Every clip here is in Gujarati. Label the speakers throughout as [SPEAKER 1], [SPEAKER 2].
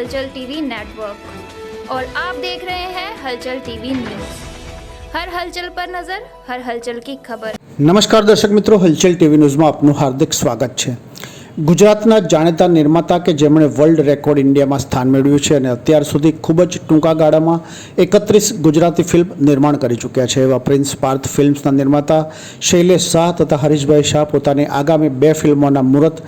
[SPEAKER 1] हलचल टीवी नेटवर्क और आप देख रहे हैं हलचल टीवी न्यूज हर हलचल पर नजर हर हलचल की खबर
[SPEAKER 2] નમસ્કાર દર્શક મિત્રો હલચલ ટીવી ન્યૂઝમાં આપનું હાર્દિક સ્વાગત છે ગુજરાતના જાણીતા નિર્માતા કે જેમણે વર્લ્ડ રેકોર્ડ ઇન્ડિયામાં સ્થાન મેળવ્યું છે અને અત્યાર સુધી ખૂબ જ ટૂંકા ગાળામાં એકત્રીસ ગુજરાતી ફિલ્મ નિર્માણ કરી ચૂક્યા છે એવા પ્રિન્સ પાર્થ ફિલ્મ્સના નિર્માતા શૈલેષ શાહ તથા હરીશભાઈ શાહ પોતાની આગામી બે ફિલ્મોના મુહૂર્ત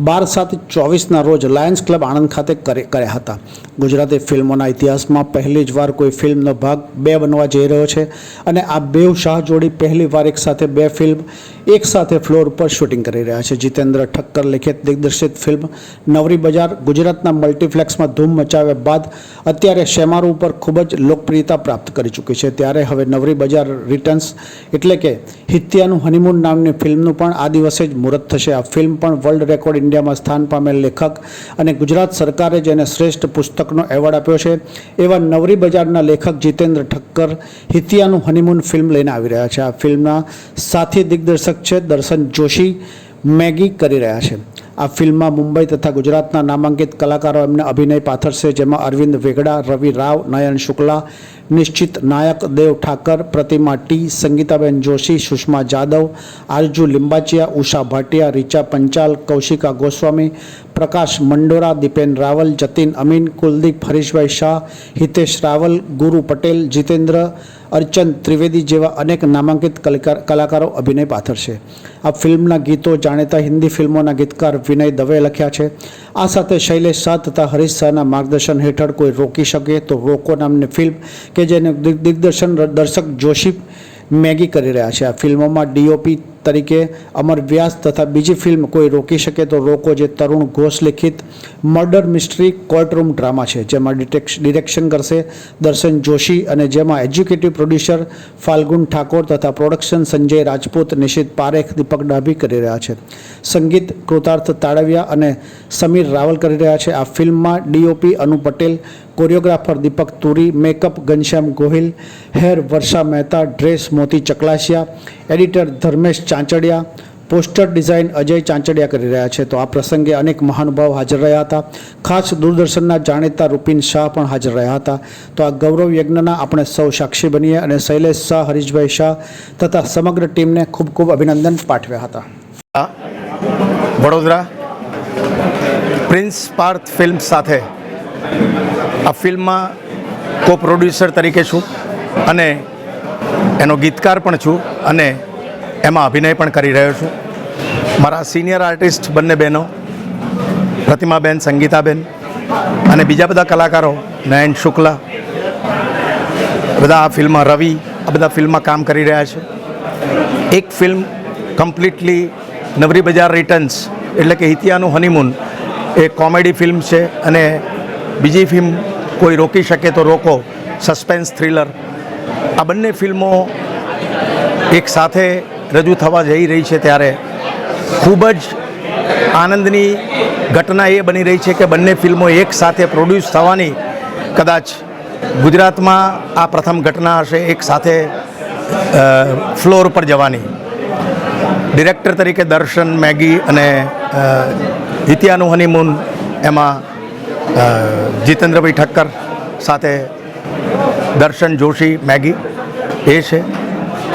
[SPEAKER 2] બાર સાત ચોવીસના રોજ લાયન્સ ક્લબ આણંદ ખાતે કરે- કર્યા હતા. ગુજરાતી ફિલ્મોના ઇતિહાસમાં પહેલી જ વાર કોઈ ફિલ્મનો ભાગ બે બનવા જઈ રહ્યો છે અને આ બેવ શાહ જોડી પહેલી વાર એકસાથે બે ફિલ્મ એક સાથે ફ્લોર ઉપર શૂટિંગ કરી રહ્યા છે. જીતેન્દ્ર ઠક્કર લિખિત દિગ્દર્શિત ફિલ્મ નવરી બજાર ગુજરાતના મલ્ટીપ્લેક્સમાં ધૂમ મચાવ્યા બાદ અત્યારે શેમારો ઉપર ખૂબ જ લોકપ્રિયતા પ્રાપ્ત કરી ચૂકી છે. ત્યારે હવે નવરી બજાર રિટર્ન્સ એટલે કે હિત્યાનું હનીમૂન નામની ફિલ્મનું પણ આ દિવસે જ મુહૂર્ત થશે. આ ફિલ્મ પણ વર્લ્ડ રેકોર્ડ ઇન્ડિયામાં સ્થાન પામેલ લેખક અને ગુજરાત સરકારે જેને શ્રેષ્ઠ પુસ્તકનો એવોર્ડ આપ્યો છે, એવા નવરી બજારના લેખક જીતેન્દ્ર ઠક્કર હિતિયાનું હનીમૂન ફિલ્મ લઈને આવી રહ્યા છે. આ ફિલ્મના સાથી દિગ્દર્શક છે દર્શન જોશી. મેગી કરી રહ્યા છે. આ ફિલ્મમાં મુંબઈ તથા ગુજરાતના નામાંકિત કલાકારો એમને અભિનય પાથરશે, જેમાં અરવિંદ વેગડા, રવિ રાવ, નયન શુક્લા, નિશ્ચિત નાયક, દેવ ઠાકર, પ્રતિમા ટી, સંગીતાબેન જોશી, સુષ્મા જાદવ, આરજુ લિંબાચિયા, ઉષા ભાટિયા, રીચા પંચાલ, કૌશિકા ગોસ્વામી, પ્રકાશ મંડોરા, દીપેન રાવલ, જતીન અમીન, કુલદીપ હરીશભાઈ શાહ, હિતેશ રાવલ, ગુરુ પટેલ, જીતેન્દ્ર અર્ચન ત્રિવેદી જેવા અનેક નામાંકિત કલાકાર અભિનય પાથર છે. આ ફિલ્મના ગીતો જાણીતા હિન્દી ફિલ્મોના ગીતકાર વિનય દવે લખ્યા છે. આ સાથે શૈલેષ શાહ તથા હરીશ શાહના માર્ગદર્શન હેઠળ કોઈ રોકી શકે તો રોકો નામની ફિલ્મ કે જેનું દિગ- દિગ્દર્શન દર્શક જોશી મેગી કરી રહ્યા છે. આ ફિલ્મોમાં ડીઓપી તરીકે અમર વ્યાસ તથા બીજી ફિલ્મ કોઈ રોકી શકે તો રોકો જે તરુણ ઘોષ લિખિત મર્ડર મિસ્ટ્રી કોર્ટરૂમ ડ્રામા છે, જેમાં ડિરેક્શન કરશે દર્શન જોશી અને જેમાં એજ્યુકેટિવ પ્રોડ્યુસર ફાલ્ગુન ઠાકોર તથા પ્રોડક્શન સંજય રાજપૂત, નિશિત પારેખ, દીપક ડાભી કરી રહ્યા છે. સંગીત કૃતાર્થ તાળવિયા અને સમીર રાવલ કરી રહ્યા છે. આ ફિલ્મમાં DOP Anu Patel, choreographer Deepak Turi, makeup Ghanshyam Gohil, hair Varsha Mehta, dress Moti Chaklasiya editor Dharmesh Chanchadiya. Poster design Ajay Chanchadiya કરી રહ્યા છે. તો આ પ્રસંગે અનેક મહાનુભાવ હાજર રહ્યા હતા. ખાસ દૂરદર્શનના જાણીતા રૂપિન શાહ પણ હાજર રહ્યા હતા. તો આ ગૌરવ યજ્ઞના આપણે સૌ સાક્ષી બનીએ અને શૈલેષ શાહ, હરીશભાઈ શાહ તથા સમગ્ર ટીમને ખૂબ ખૂબ અભિનંદન પાઠવ્યા હતા.
[SPEAKER 3] વડોદરા પ્રિન્સ પાર્થ ફિલ્મ સાથે આ ફિલ્મમાં કો પ્રોડ્યુસર તરીકે છું અને એનો ગીતકાર પણ છું અને એમાં અભિનય પણ કરી રહ્યો છું. મારા સિનિયર આર્ટિસ્ટ બંને બહેનો, પ્રતિમાબેન, સંગીતાબેન અને બીજા બધા કલાકારો, નયન શુક્લા, બધા આ ફિલ્મમાં રવિ, આ બધા ફિલ્મમાં કામ કરી રહ્યા છે. એક ફિલ્મ કમ્પ્લીટલી નવરી બજાર રિટર્ન્સ એટલે કે હિતિયાનું હનીમૂન એ કોમેડી ફિલ્મ છે અને બીજી ફિલ્મ કોઈ રોકી શકે તો રોકો સસ્પેન્સ થ્રિલર આ બંને ફિલ્મો એક સાથે રજૂ થવા જઈ રહી છે ત્યારે ખૂબ જ આનંદની ઘટના એ બની રહી છે કે બંને ફિલ્મો એક સાથે પ્રોડ્યુસ થવાની કદાચ ગુજરાતમાં આ પ્રથમ ઘટના હશે, એક સાથે ફ્લોર પર જવાની. ડિરેક્ટર તરીકે દર્શન, મેગી અને હિત્યાનું હનીમૂન એમાં જીતેન્દ્રભાઈ ઠક્કર સાથે દર્શન, જોશી, મેગી એ છે.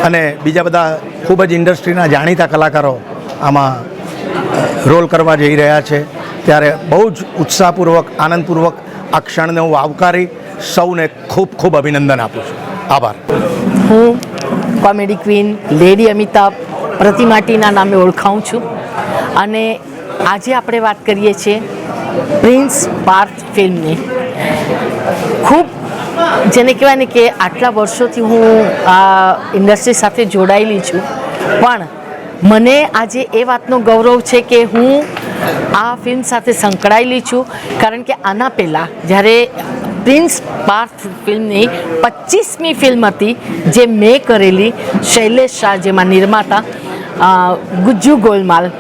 [SPEAKER 3] અને બીજા બધા ખૂબ જ ઇન્ડસ્ટ્રીના જાણીતા કલાકારો આમાં રોલ કરવા જઈ રહ્યા છે. ત્યારે બહુ જ ઉત્સાહપૂર્વક, આનંદપૂર્વક આ ક્ષણને હું આવકારી સૌને ખૂબ ખૂબ અભિનંદન આપું છું. આભાર.
[SPEAKER 4] હું કોમેડી ક્વીન લેડી અમિતાભ પ્રતિમાટીના નામે ઓળખાઉં છું. અને આજે આપણે વાત કરીએ છીએ પ્રિન્સ પાર્થ ફિલ્મની. ખૂબ જેને કહેવાય ને કે આટલા વર્ષોથી હું આ ઇન્ડસ્ટ્રી સાથે જોડાયેલી છું. પણ મને આજે એ વાતનો ગૌરવ છે કે હું આ ફિલ્મ સાથે સંકળાયેલી છું. કારણ કે આના પહેલાં જ્યારે પ્રિન્સ પાર્થ ફિલ્મની પચીસમી ફિલ્મ હતી, જે મેં કરેલી, શૈલેષ શાહ જેમાં નિર્માતા ગુજ્જુ ગોલમાલ.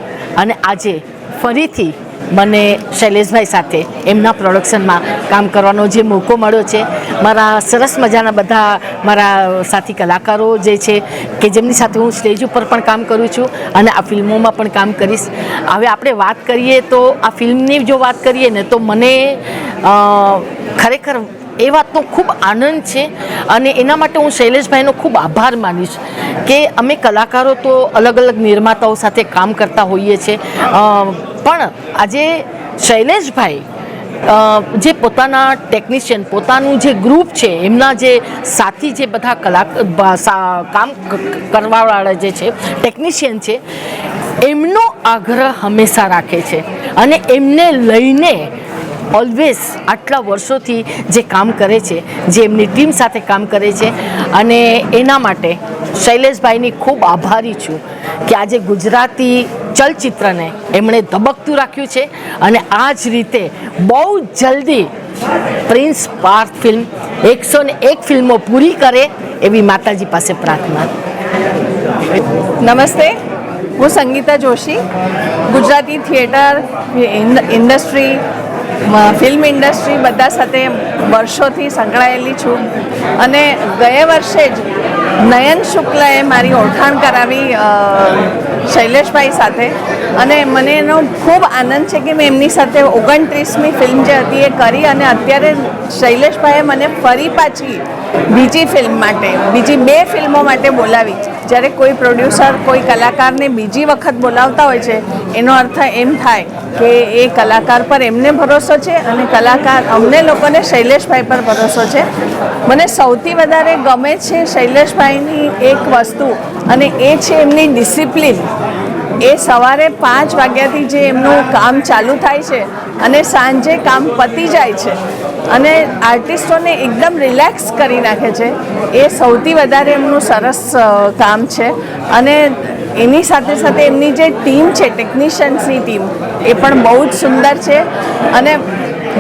[SPEAKER 4] અને આજે ફરીથી મને શૈલેષભાઈ સાથે એમના પ્રોડક્શનમાં કામ કરવાનો જે મોકો મળ્યો છે મારા સરસ મજાના બધા મારા સાથી કલાકારો જે છે કે જેમની સાથે હું સ્ટેજ ઉપર પણ કામ કરું છું અને આ ફિલ્મોમાં પણ કામ કરીશ. હવે આપણે વાત કરીએ તો આ ફિલ્મની જો વાત કરીએ ને તો મને ખરેખર એ વાતનો ખૂબ આનંદ છે અને એના માટે હું શૈલેષભાઈનો ખૂબ આભાર માનીશ કે અમે કલાકારો તો અલગ અલગ નિર્માતાઓ સાથે કામ કરતા હોઈએ છીએ પણ આજે શૈલેષભાઈ જે પોતાના ટેકનિશિયન પોતાનું જે ગ્રુપ છે, એમના જે સાથી જે બધા કલા કામ કરવાવાળા જે છે ટેકનિશિયન છે, એમનો આગ્રહ હંમેશા રાખે છે. અને એમને લઈને ઓલવેઝ આટલા વર્ષોથી જે કામ કરે છે, જે એમની ટીમ સાથે કામ કરે છે, અને એના માટે શૈલેષભાઈની ખૂબ આભારી છું કે આજે ગુજરાતી ચલચિત્રને એમણે ધબકતું રાખ્યું છે અને આ જ રીતે બહુ જલ્દી પ્રિન્સ પાર્થ ફિલ્મ એકસો ને એક ફિલ્મો પૂરી કરે એવી માતાજી પાસે પ્રાર્થના.
[SPEAKER 5] નમસ્તે. હું Sangeeta Joshi. Gujarati theatre industry film industry બધા સાથે વર્ષોથી સંકળાયેલી છું. અને ગયા વર્ષે જ નયન શુક્લાએ મારી ઓળખાણ કરાવી શૈલેષભાઈ સાથે. અને મને એનો ખૂબ આનંદ છે કે મેં એમની સાથે ઓગણત્રીસમી ફિલ્મ જે હતી એ કરી અને અત્યારે શૈલેષભાઈએ મને ફરી પાછી બીજી ફિલ્મ માટે, બીજી બે ફિલ્મો માટે બોલાવી જ્યારે કોઈ પ્રોડ્યુસર, કોઈ કલાકારને બીજી વખત બોલાવતા હોય છે, એનો અર્થ એમ થાય કે એ કલાકાર પર એમને ભરોસો છે અને કલાકાર અમને લોકોને શૈલેષભાઈ પર ભરોસો છે. મને સૌથી વધારે ગમે છે શૈલેષભાઈની એક વસ્તુ અને એ છે એમની ડિસિપ્લિન. એ સવારે પાંચ વાગ્યાથી જે એમનું કામ ચાલુ થાય છે અને સાંજે કામ પતી જાય છે અને આર્ટિસ્ટોને એકદમ રિલેક્સ કરી નાખે છે. એ સૌથી વધારે એમનું સરસ કામ છે. અને એની સાથે સાથે એમની જે ટીમ છે ટેકનિશિયન્સની ટીમ, એ પણ બહુ જ સુંદર છે. અને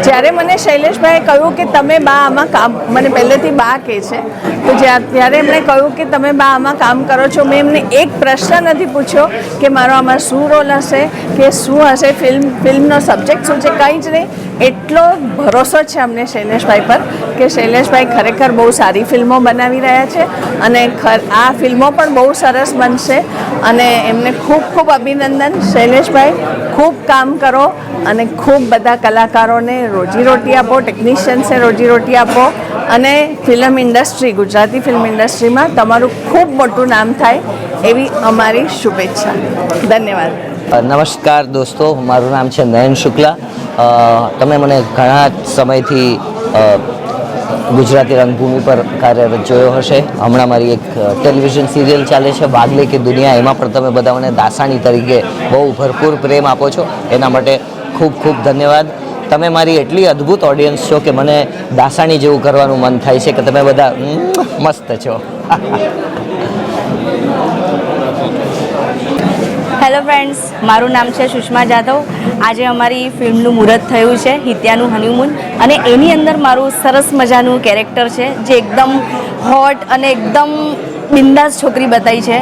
[SPEAKER 5] જ્યારે મને શૈલેષભાઈએ કહ્યું કે તમે બા આમાં કામ, મને પહેલેથી બા કહે છે, તો ત્યારે એમણે કહ્યું કે તમે બા આમાં કામ કરો છો. મેં એમને એક પ્રશ્ન નથી પૂછ્યો કે મારો આમાં શું રોલ હશે, કે શું હશે ફિલ્મ ફિલ્મનો સબ્જેક્ટ શું છે, કંઈ જ નહીં. એટલો ભરોસો છે અમને શૈલેષભાઈ પર કે શૈલેષભાઈ ખરેખર બહુ સારી ફિલ્મો બનાવી રહ્યા છે અને આ ફિલ્મો પણ બહુ સરસ બનશે અને એમને ખૂબ ખૂબ અભિનંદન. શૈલેષભાઈ, ખૂબ કામ કરો અને ખૂબ બધા કલાકારોને રોજીરોટી આપો ટેકનિશિયન્સને રોજીરોટી આપો અને ફિલ્મ ઇન્ડસ્ટ્રી, ગુજરાતી ફિલ્મ ઇન્ડસ્ટ્રીમાં તમારું ખૂબ મોટું નામ થાય એવી અમારી શુભેચ્છા. ધન્યવાદ.
[SPEAKER 6] નમસ્કાર દોસ્તો, મારું નામ છે નયન શુક્લા. તમે મને ઘણા સમયથી ગુજરાતી રંગભૂમિ પર કાર્યરત જોયો હશે. હમણાં મારી એક ટેલિવિઝન સિરિયલ ચાલે છે વાગલે કે દુનિયા. એમાં પણ તમે બધા મને દાસાણી તરીકે બહુ ભરપૂર પ્રેમ આપો છો. એના માટે ખૂબ ખૂબ ધન્યવાદ. તમે મારી એટલી અદ્ભુત ઓડિયન્સ છો કે મને દાસાણી જેવું કરવાનું મન થાય છે કે તમે બધા મસ્ત છો.
[SPEAKER 7] હેલો ફ્રેન્ડ્સ, મારું નામ છે સુષ્મા જાધવ. આજે અમારી ફિલ્મનું મુહૂર્ત થયું છે, હિત્યાનું હનીમૂન. અને એની અંદર મારું સરસ મજાનું કેરેક્ટર છે, જે એકદમ હોટ અને એકદમ બિંદાસ છોકરી બતાવી છે.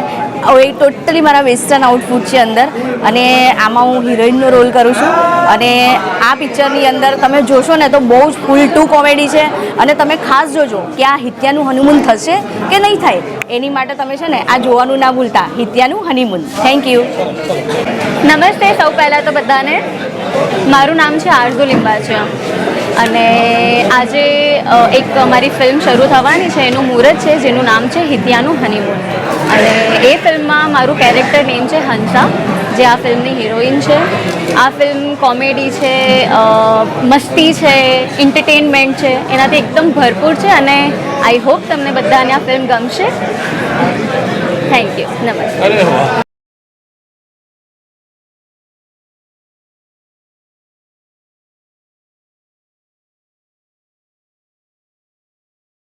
[SPEAKER 7] એ ટોટલી મારા વેસ્ટર્ન આઉટફૂટ છે અંદર. અને આમાં હું હિરોઈનનો રોલ કરું છું. અને આ પિક્ચરની અંદર તમે જોશો ને તો બહુ જ ફૂલ ટુ કોમેડી છે. અને તમે ખાસ જોજો કે આ હિત્યાનું હનીમૂન થશે કે નહીં થાય. એની માટે તમે છે ને આ જોવાનું ના ભૂલતા. હિત્યાનું હનીમૂન થેન્ક યુ
[SPEAKER 8] નમસ્તે સૌ પહેલાં તો બધાને. મારું નામ છે આરઝુ લિંબાચિયા અને આજે એક મારી ફિલ્મ શરૂ થવાની છે, એનું મુહૂર્ત છે, જેનું નામ છે હિતિયાનું હનીમૂન અને એ ફિલ્મમાં મારું કેરેક્ટર નેમ છે હંસા, જે આ ફિલ્મની હિરોઈન છે. આ ફિલ્મ કોમેડી છે મસ્તી છે એન્ટરટેનમેન્ટ છે, એનાથી એકદમ ભરપૂર છે અને આઈ હોપ તમને બધાને આ ફિલ્મ ગમશે. થેન્ક યુ નમસ્તે.